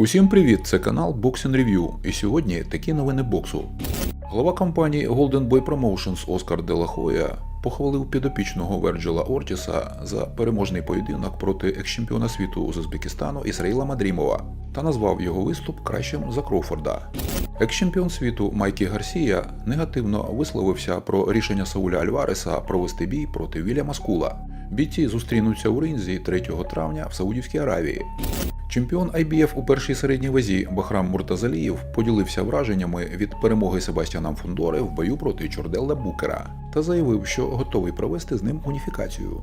Усім привіт! Це канал Boxing Review. І сьогодні такі новини боксу. Голова компанії Golden Boy Promotions Оскар Делахоя похвалив підопічного Верджила Ортіса за переможний поєдинок проти екс-чемпіона світу з Узбекистану Ісраїла Мадрімова та назвав його виступ кращим за Кроуфорда. Екс-чемпіон світу Майкі Гарсія негативно висловився про рішення Сауля Альвареса провести бій проти Вільяма Скула. Бійці зустрінуться у ринзі 3 травня в Саудівській Аравії. Чемпіон IBF у першій середній вазі Бахрам Муртазалієв поділився враженнями від перемоги Себастьяна Фундори в бою проти Чорделла Букера та заявив, що готовий провести з ним уніфікацію.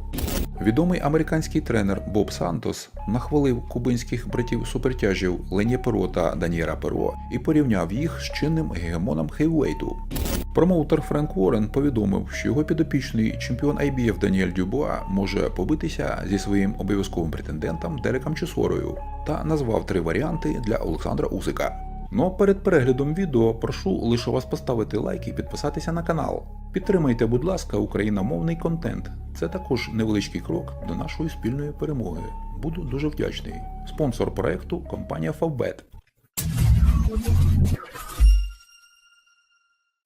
Відомий американський тренер Боб Сантос нахвалив кубинських братів супертяжів Лені Перо та Даніера Перо і порівняв їх з чинним гегемоном хейвейту. Промоутер Френк Уоррен повідомив, що його підопічний чемпіон IBF Даніель Дюбуа може побитися зі своїм обов'язковим претендентом Дереком Чесорою та назвав три варіанти для Олександра Усика. Ну а перед переглядом відео прошу лише вас поставити лайк і підписатися на канал. Підтримайте, будь ласка, україномовний контент. Це також невеличкий крок до нашої спільної перемоги. Буду дуже вдячний. Спонсор проекту компанія Favbet.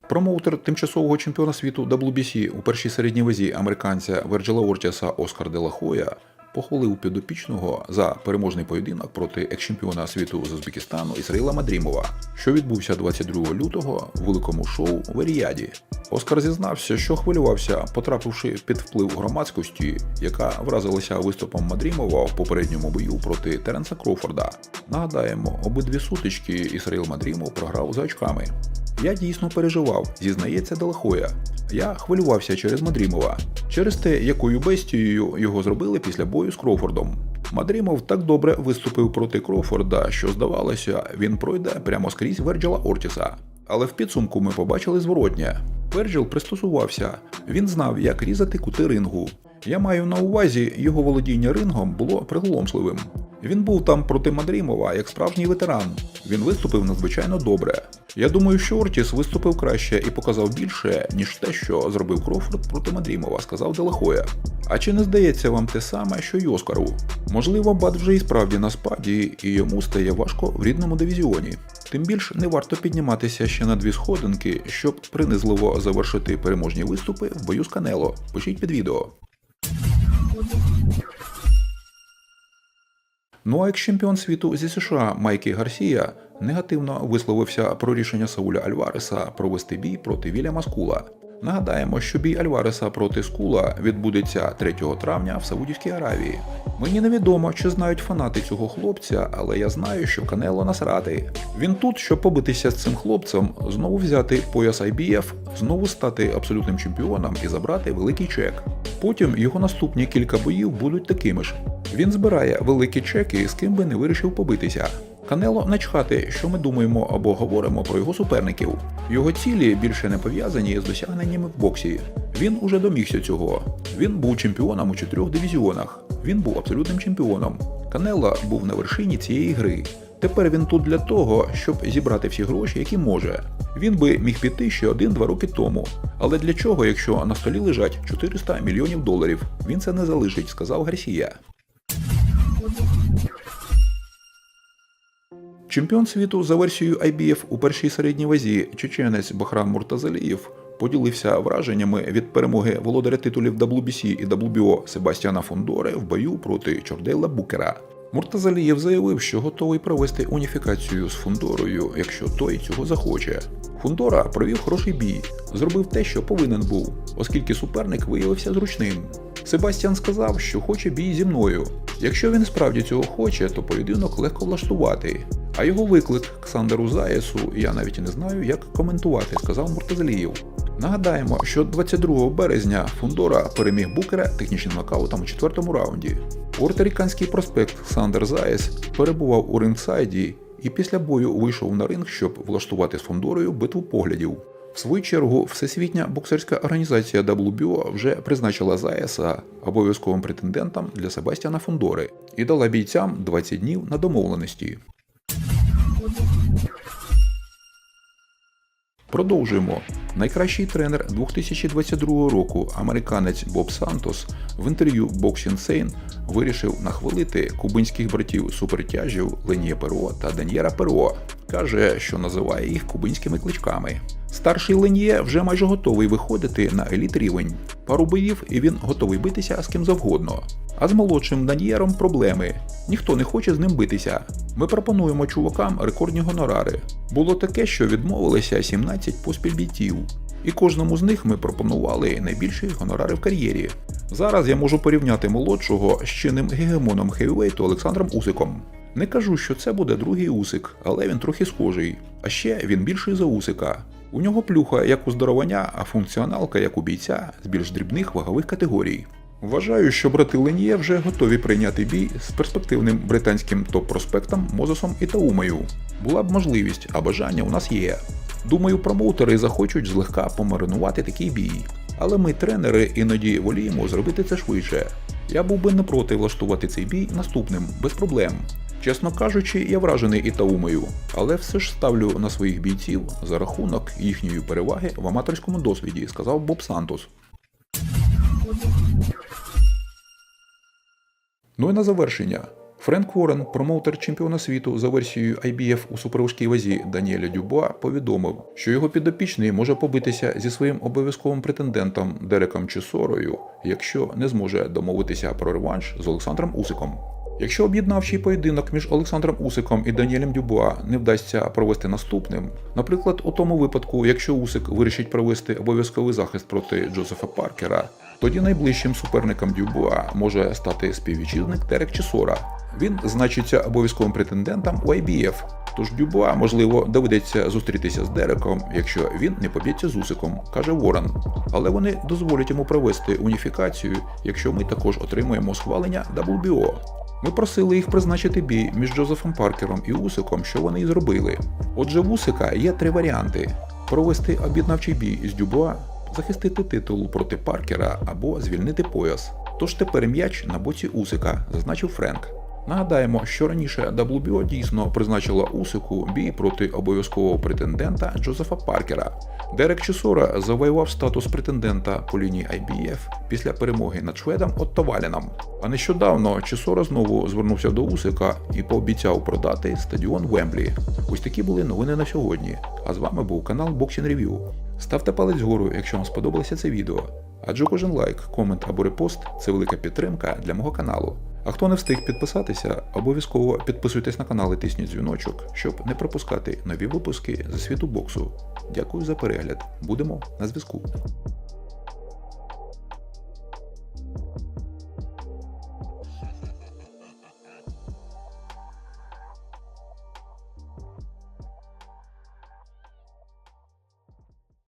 Промоутер тимчасового чемпіона світу WBC у першій середній вазі американця Верджила Ортіаса Оскар Делахоя похвалив підопічного за переможний поєдинок проти екс-чемпіона світу з Узбекистану Ісраїла Мадрімова, що відбувся 22 лютого у великому шоу в Еріаді. Оскар зізнався, що хвилювався, потрапивши під вплив громадськості, яка вразилася виступом Мадрімова в попередньому бою проти Теренса Кроуфорда. Нагадаємо, обидві сутички Ісраїл Мадрімов програв за очками. Я дійсно переживав, зізнається Делахоя. Я хвилювався через Мадрімова, через те, якою бестією його зробили після бою з Кроуфордом. Мадрімов так добре виступив проти Кроуфорда, що здавалося, він пройде прямо скрізь Верджила Ортіса. Але в підсумку ми побачили зворотнє. Верджил пристосувався, він знав, як різати кути рингу. Я маю на увазі, його володіння рингом було приголомшливим. Він був там проти Мадрімова як справжній ветеран. Він виступив надзвичайно добре. Я думаю, що Ортіс виступив краще і показав більше, ніж те, що зробив Крофорд проти Мадрімова, сказав Делахоя. А чи не здається вам те саме, що й Оскару? Можливо, Бат вже і справді на спаді, і йому стає важко в рідному дивізіоні. Тим більш не варто підніматися ще на дві сходинки, щоб принизливо завершити переможні виступи в бою з Канело. Пишіть під відео. Ну а екс-чемпіон світу зі США Майкі Гарсія негативно висловився про рішення Сауля Альвареса провести бій проти Вільяма Скула. Нагадаємо, що бій Альвареса проти Скула відбудеться 3 травня в Саудівській Аравії. Мені невідомо, чи знають фанати цього хлопця, але я знаю, що Канело насрати. Він тут, щоб побитися з цим хлопцем, знову взяти пояс IBF, знову стати абсолютним чемпіоном і забрати великий чек. Потім його наступні кілька боїв будуть такими ж. Він збирає великі чеки, з ким би не вирішив побитися. Канело начхати, що ми думаємо або говоримо про його суперників. Його цілі більше не пов'язані з досягненнями в боксі. Він уже домігся цього. Він був чемпіоном у чотирьох дивізіонах. Він був абсолютним чемпіоном. Канело був на вершині цієї гри. Тепер він тут для того, щоб зібрати всі гроші, які може. Він би міг піти ще один-два роки тому. Але для чого, якщо на столі лежать 400 мільйонів доларів? Він це не залишить, сказав Гарсія. Чемпіон світу за версією IBF у першій середній вазі чеченець Бахрам Муртазалієв поділився враженнями від перемоги володаря титулів WBC і WBO Себастьяна Фондоре в бою проти Чордейла Букера. Муртазалієв заявив, що готовий провести уніфікацію з Фундорою, якщо той цього захоче. Фундора провів хороший бій, зробив те, що повинен був, оскільки суперник виявився зручним. Себастьян сказав, що хоче бій зі мною. Якщо він справді цього хоче, то поєдинок легко влаштувати. А його виклик Ксандеру Заєсу я навіть не знаю, як коментувати, сказав Муртазалієв. Нагадаємо, що 22 березня Фундора переміг Букера технічним нокаутом у четвертому раунді. Пуерторіканський проспект Ксандер Заєс перебував у рингсайді і після бою вийшов на ринг, щоб влаштувати з Фундорою битву поглядів. В свою чергу, Всесвітня боксерська організація WBO вже призначила Заєса обов'язковим претендентом для Себастьяна Фундори і дала бійцям 20 днів на домовленості. Продовжуємо. Найкращий тренер 2022 року, американець Боб Сантос, в інтерв'ю Boxing Sane вирішив нахвалити кубинських братів супертяжів Леніє Перо та Даньєра Перо. Каже, що називає їх кубинськими кличками. Старший Лен'є вже майже готовий виходити на еліт рівень. Пару боїв і він готовий битися з ким завгодно. А з молодшим Данієром проблеми. Ніхто не хоче з ним битися. Ми пропонуємо чувакам рекордні гонорари. Було таке, що відмовилися 17 поспіль бійців. І кожному з них ми пропонували найбільші гонорари в кар'єрі. Зараз я можу порівняти молодшого з чинним гегемоном хевівейту Олександром Усиком. Не кажу, що це буде другий Усик, але він трохи схожий. А ще він більший за Усика. У нього плюха як у здоровання, а функціоналка як у бійця з більш дрібних вагових категорій. Вважаю, що брати Леніє вже готові прийняти бій з перспективним британським топ-проспектом Мозесом і Таумою. Була б можливість, а бажання у нас є. Думаю, промоутери захочуть злегка помаринувати такий бій. Але ми, тренери, іноді воліємо зробити це швидше. Я був би не проти влаштувати цей бій наступним, без проблем. Чесно кажучи, я вражений і Таумою, але все ж ставлю на своїх бійців за рахунок їхньої переваги в аматорському досвіді, сказав Боб Сантос. Ну і на завершення. Френк Уоррен, промоутер чемпіона світу за версією IBF у суперважкій вазі Даніеля Дюбуа, повідомив, що його підопічний може побитися зі своїм обов'язковим претендентом Дереком Чесорою, якщо не зможе домовитися про реванш з Олександром Усиком. Якщо об'єднавчий поєдинок між Олександром Усиком і Даніелем Дюбуа не вдасться провести наступним, наприклад, у тому випадку, якщо Усик вирішить провести обов'язковий захист проти Джозефа Паркера, тоді найближчим суперником Дюбуа може стати співвітчизник Дерек Чесора. Він значиться обов'язковим претендентом у IBF, тож Дюбуа, можливо, доведеться зустрітися з Дереком, якщо він не поб'ється з Усиком, каже Ворон. Але вони дозволять йому провести уніфікацію, якщо ми також отримуємо схвалення WBO. Ми просили їх призначити бій між Джозефом Паркером і Усиком, що вони і зробили. Отже, в Усика є три варіанти: провести об'єднавчий бій із Дюбуа, захистити титул проти Паркера або звільнити пояс. Тож тепер м'яч на боці Усика, зазначив Френк. Нагадаємо, що раніше WBO дійсно призначила Усику бій проти обов'язкового претендента Джозефа Паркера. Дерек Чесора завоював статус претендента по лінії IBF після перемоги над шведом Отто Валіном. А нещодавно Чесора знову звернувся до Усика і пообіцяв продати стадіон Вемблі. Ось такі були новини на сьогодні. А з вами був канал Boxing Review. Ставте палець вгору, якщо вам сподобалося це відео. Адже кожен лайк, комент або репост це велика підтримка для мого каналу. А хто не встиг підписатися, обов'язково підписуйтесь на канал і тисніть дзвіночок, щоб не пропускати нові випуски зі світу боксу. Дякую за перегляд. Будемо на зв'язку.